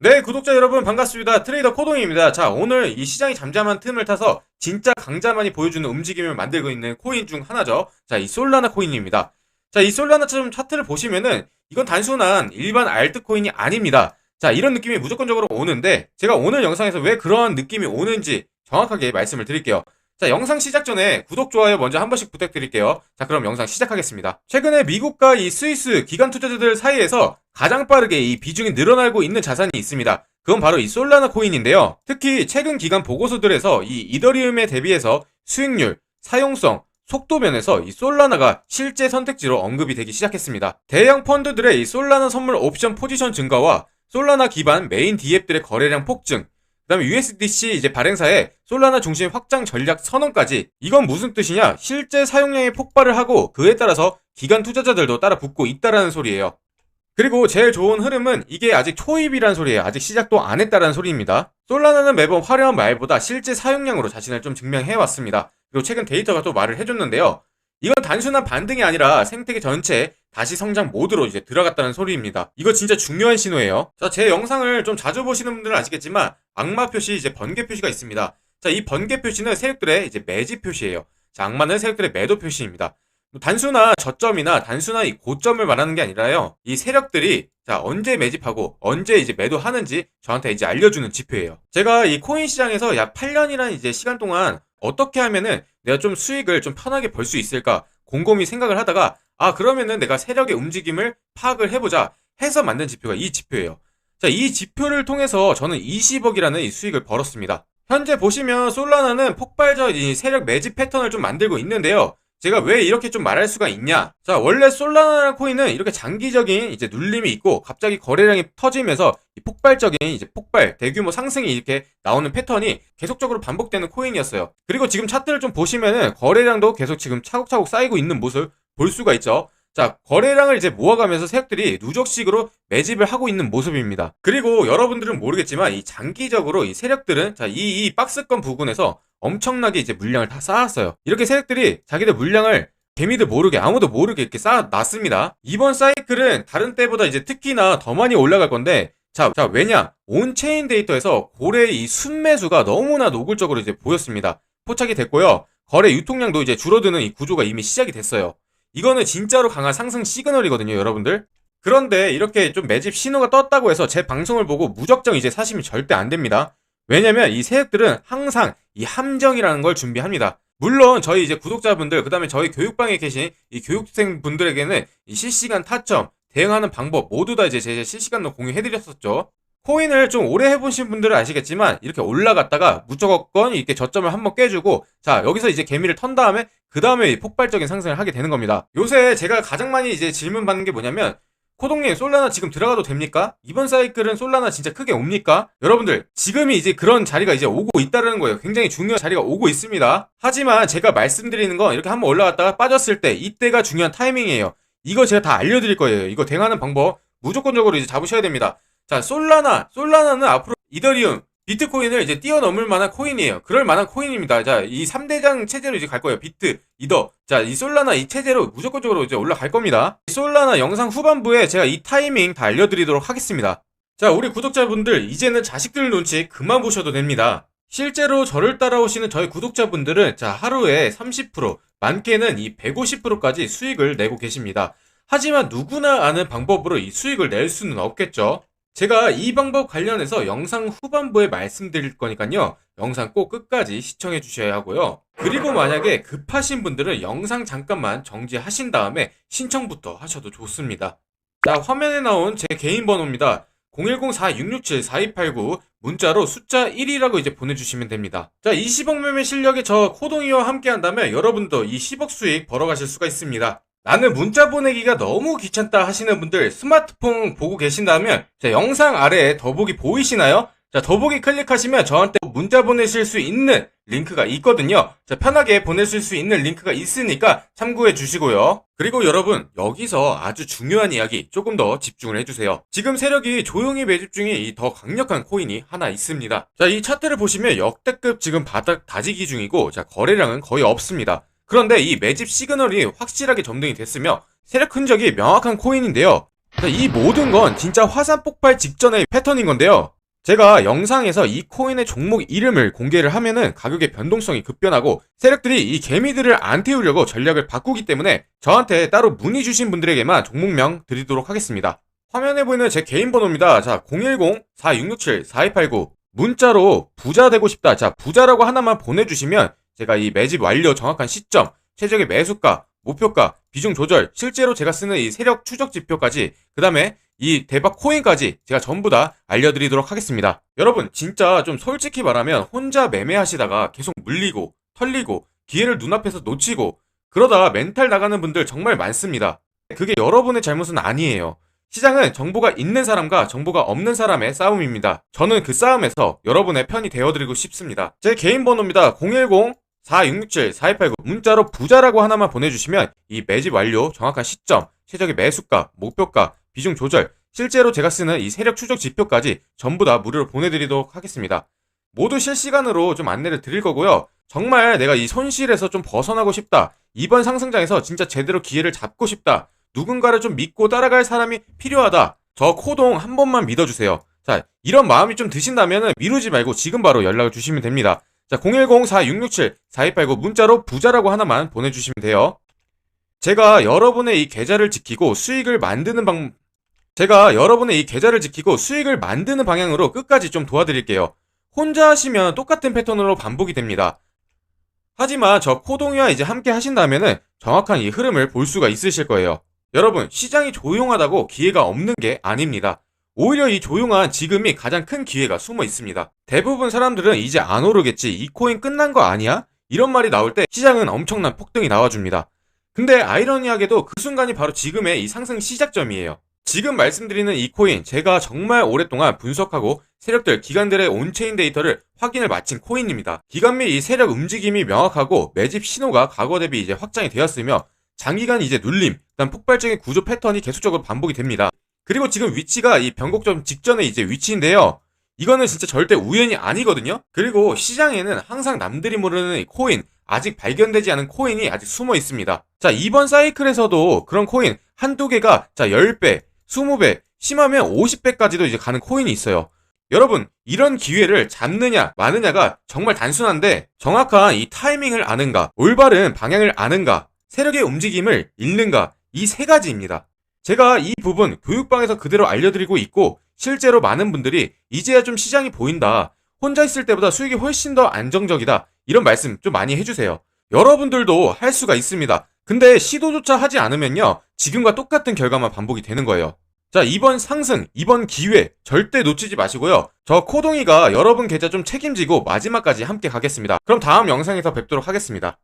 네, 구독자 여러분 반갑습니다. 트레이더 코동입니다. 자, 오늘 이 시장이 잠잠한 틈을 타서 진짜 강자만이 보여주는 움직임을 만들고 있는 코인 중 하나죠. 자, 이 솔라나 코인입니다. 자, 이 솔라나처럼 차트를 보시면은 이건 단순한 일반 알트코인이 아닙니다. 자, 이런 느낌이 무조건적으로 오는데 제가 오늘 영상에서 왜 그런 느낌이 오는지 정확하게 말씀을 드릴게요. 자, 영상 시작 전에 구독, 좋아요 먼저 한 번씩 부탁드릴게요. 자, 그럼 영상 시작하겠습니다. 최근에 미국과 이 스위스 기관 투자자들 사이에서 가장 빠르게 이 비중이 늘어나고 있는 자산이 있습니다. 그건 바로 이 솔라나 코인인데요. 특히 최근 기간 보고서들에서 이 이더리움에 대비해서 수익률, 사용성, 속도 면에서 이 솔라나가 실제 선택지로 언급이 되기 시작했습니다. 대형 펀드들의 이 솔라나 선물 옵션 포지션 증가와 솔라나 기반 메인 디앱들의 거래량 폭증, 그다음에 USDC 이제 발행사의 솔라나 중심 확장 전략 선언까지 이건 무슨 뜻이냐? 실제 사용량이 폭발을 하고 그에 따라서 기관 투자자들도 따라 붙고 있다라는 소리예요. 그리고 제일 좋은 흐름은 이게 아직 초입이란 소리예요. 아직 시작도 안 했다라는 소리입니다. 솔라나는 매번 화려한 말보다 실제 사용량으로 자신을 좀 증명해 왔습니다. 그리고 최근 데이터가 또 말을 해줬는데요. 이건 단순한 반등이 아니라 생태계 전체 다시 성장 모드로 이제 들어갔다는 소리입니다. 이거 진짜 중요한 신호예요. 자, 제 영상을 좀 자주 보시는 분들은 아시겠지만 악마 표시 이제 번개 표시가 있습니다. 자, 이 번개 표시는 세력들의 이제 매집 표시예요. 자, 악마는 세력들의 매도 표시입니다. 뭐 단순한 저점이나 단순한 이 고점을 말하는 게 아니라요. 이 세력들이 자 언제 매집하고 언제 이제 매도하는지 저한테 이제 알려주는 지표예요. 제가 이 코인 시장에서 약 8년이라는 이제 시간 동안 어떻게 하면은 내가 좀 수익을 좀 편하게 벌 수 있을까 곰곰이 생각을 하다가 아 그러면은 내가 세력의 움직임을 파악을 해보자 해서 만든 지표가 이 지표예요. 자 이 지표를 통해서 저는 20억이라는 이 수익을 벌었습니다. 현재 보시면 솔라나는 폭발적 이 세력 매집 패턴을 좀 만들고 있는데요. 제가 왜 이렇게 좀 말할 수가 있냐? 자, 원래 솔라나 코인은 이렇게 장기적인 이제 눌림이 있고 갑자기 거래량이 터지면서 폭발적인 이제 폭발, 대규모 상승이 이렇게 나오는 패턴이 계속적으로 반복되는 코인이었어요. 그리고 지금 차트를 좀 보시면은 거래량도 계속 지금 차곡차곡 쌓이고 있는 모습 볼 수가 있죠. 자, 거래량을 이제 모아가면서 세력들이 누적식으로 매집을 하고 있는 모습입니다. 그리고 여러분들은 모르겠지만 이 장기적으로 이 세력들은 자, 이, 이 박스권 부근에서 엄청나게 이제 물량을 다 쌓았어요. 이렇게 세력들이 자기들 물량을 개미들 모르게 아무도 모르게 이렇게 쌓아놨습니다. 이번 사이클은 다른 때보다 이제 특히나 더 많이 올라갈 건데 자, 자 왜냐 온체인 데이터에서 고래의 이 순매수가 너무나 노골적으로 이제 보였습니다. 포착이 됐고요. 거래 유통량도 이제 줄어드는 이 구조가 이미 시작이 됐어요. 이거는 진짜로 강한 상승 시그널이거든요, 여러분들. 그런데 이렇게 좀 매집 신호가 떴다고 해서 제 방송을 보고 무적정 이제 사시면 절대 안 됩니다. 왜냐면 이 세력들은 항상 이 함정이라는 걸 준비합니다. 물론 저희 이제 구독자분들 그다음에 저희 교육방에 계신 이 교육생 분들에게는 이 실시간 타점 대응하는 방법 모두 다 이제 제 실시간으로 공유해드렸었죠. 코인을 좀 오래 해보신 분들은 아시겠지만 이렇게 올라갔다가 무조건 이렇게 저점을 한번 깨주고 자 여기서 이제 개미를 턴 다음에 그 다음에 폭발적인 상승을 하게 되는 겁니다. 요새 제가 가장 많이 이제 질문 받는 게 뭐냐면 코동님 솔라나 지금 들어가도 됩니까? 이번 사이클은 솔라나 진짜 크게 옵니까? 여러분들 지금이 이제 그런 자리가 이제 오고 있다는 거예요. 굉장히 중요한 자리가 오고 있습니다. 하지만 제가 말씀드리는 건 이렇게 한번 올라갔다가 빠졌을 때 이때가 중요한 타이밍이에요. 이거 제가 다 알려드릴 거예요. 이거 대응하는 방법 무조건적으로 이제 잡으셔야 됩니다. 자 솔라나 솔라나는 앞으로 이더리움 비트코인을 이제 뛰어넘을 만한 코인이에요. 그럴 만한 코인입니다. 자, 이 3대장 체제로 이제 갈 거예요. 비트, 이더. 자, 이 솔라나 이 체제로 무조건적으로 이제 올라갈 겁니다. 이 솔라나 영상 후반부에 제가 이 타이밍 다 알려드리도록 하겠습니다. 자, 우리 구독자분들, 이제는 자식들 눈치 그만 보셔도 됩니다. 실제로 저를 따라오시는 저희 구독자분들은 자, 하루에 30%, 많게는 이 150%까지 수익을 내고 계십니다. 하지만 누구나 아는 방법으로 이 수익을 낼 수는 없겠죠. 제가 이 방법 관련해서 영상 후반부에 말씀드릴 거니까요. 영상 꼭 끝까지 시청해 주셔야 하고요. 그리고 만약에 급하신 분들은 영상 잠깐만 정지하신 다음에 신청부터 하셔도 좋습니다. 자, 화면에 나온 제 개인 번호입니다. 010-4667-4289 문자로 숫자 1이라고 이제 보내주시면 됩니다. 자, 20억 매매 실력의 저 코동이와 함께 한다면 여러분도 이 10억 수익 벌어가실 수가 있습니다. 나는 문자 보내기가 너무 귀찮다 하시는 분들 스마트폰 보고 계신다면 자, 영상 아래에 더보기 보이시나요? 자, 더보기 클릭하시면 저한테 문자 보내실 수 있는 링크가 있거든요. 자, 편하게 보내실 수 있는 링크가 있으니까 참고해 주시고요. 그리고 여러분, 여기서 아주 중요한 이야기 조금 더 집중을 해주세요. 지금 세력이 조용히 매집 중에 이더 강력한 코인이 하나 있습니다. 자, 이 차트를 보시면 역대급 지금 바닥 다지기 중이고, 자, 거래량은 거의 없습니다. 그런데 이 매집 시그널이 확실하게 점등이 됐으며 세력 흔적이 명확한 코인인데요. 자, 이 모든 건 진짜 화산 폭발 직전의 패턴인 건데요. 제가 영상에서 이 코인의 종목 이름을 공개를 하면은 가격의 변동성이 급변하고 세력들이 이 개미들을 안 태우려고 전략을 바꾸기 때문에 저한테 따로 문의 주신 분들에게만 종목명 드리도록 하겠습니다. 화면에 보이는 제 개인 번호입니다. 자, 010-4667-4289 문자로 부자 되고 싶다. 자, 부자라고 하나만 보내주시면 제가 이 매집 완료 정확한 시점, 최적의 매수가, 목표가, 비중 조절, 실제로 제가 쓰는 이 세력 추적 지표까지, 그 다음에 이 대박 코인까지 제가 전부 다 알려드리도록 하겠습니다. 여러분, 진짜 좀 솔직히 말하면 혼자 매매하시다가 계속 물리고, 털리고, 기회를 눈앞에서 놓치고, 그러다 멘탈 나가는 분들 정말 많습니다. 그게 여러분의 잘못은 아니에요. 시장은 정보가 있는 사람과 정보가 없는 사람의 싸움입니다. 저는 그 싸움에서 여러분의 편이 되어드리고 싶습니다. 제 개인 번호입니다. 010 4667-4289 문자로 부자라고 하나만 보내주시면 이 매집 완료 정확한 시점, 최적의 매수가, 목표가, 비중 조절, 실제로 제가 쓰는 이 세력 추적 지표까지 전부 다 무료로 보내드리도록 하겠습니다. 모두 실시간으로 좀 안내를 드릴 거고요. 정말 내가 이 손실에서 좀 벗어나고 싶다. 이번 상승장에서 진짜 제대로 기회를 잡고 싶다. 누군가를 좀 믿고 따라갈 사람이 필요하다. 저 코동 한 번만 믿어주세요. 자, 이런 마음이 좀 드신다면 미루지 말고 지금 바로 연락을 주시면 됩니다. 자, 010-4667-4289 문자로 부자라고 하나만 보내주시면 돼요. 제가 여러분의 이 계좌를 지키고 수익을 만드는 방, 제가 여러분의 이 계좌를 지키고 수익을 만드는 방향으로 끝까지 좀 도와드릴게요. 혼자 하시면 똑같은 패턴으로 반복이 됩니다. 하지만 저 코동이와 이제 함께 하신다면은 정확한 이 흐름을 볼 수가 있으실 거예요. 여러분, 시장이 조용하다고 기회가 없는 게 아닙니다. 오히려 이 조용한 지금이 가장 큰 기회가 숨어 있습니다. 대부분 사람들은 이제 안 오르겠지, 이 코인 끝난 거 아니야? 이런 말이 나올 때 시장은 엄청난 폭등이 나와줍니다. 근데 아이러니하게도 그 순간이 바로 지금의 이 상승 시작점이에요. 지금 말씀드리는 이 코인, 제가 정말 오랫동안 분석하고 세력들, 기관들의 온체인 데이터를 확인을 마친 코인입니다. 기관 및 이 세력 움직임이 명확하고 매집 신호가 과거 대비 이제 확장이 되었으며 장기간 이제 눌림, 그다음 폭발적인 구조 패턴이 계속적으로 반복이 됩니다. 그리고 지금 위치가 이 변곡점 직전에 이제 위치인데요. 이거는 진짜 절대 우연이 아니거든요. 그리고 시장에는 항상 남들이 모르는 이 코인, 아직 발견되지 않은 코인이 아직 숨어 있습니다. 자, 이번 사이클에서도 그런 코인 한두 개가 자, 10배, 20배, 심하면 50배까지도 이제 가는 코인이 있어요. 여러분, 이런 기회를 잡느냐, 마느냐가 정말 단순한데 정확한 이 타이밍을 아는가, 올바른 방향을 아는가, 세력의 움직임을 읽는가, 이 세 가지입니다. 제가 이 부분 교육방에서 그대로 알려드리고 있고 실제로 많은 분들이 이제야 좀 시장이 보인다. 혼자 있을 때보다 수익이 훨씬 더 안정적이다. 이런 말씀 좀 많이 해주세요. 여러분들도 할 수가 있습니다. 근데 시도조차 하지 않으면요. 지금과 똑같은 결과만 반복이 되는 거예요. 자, 이번 상승, 이번 기회 절대 놓치지 마시고요. 저 코동이가 여러분 계좌 좀 책임지고 마지막까지 함께 가겠습니다. 그럼 다음 영상에서 뵙도록 하겠습니다.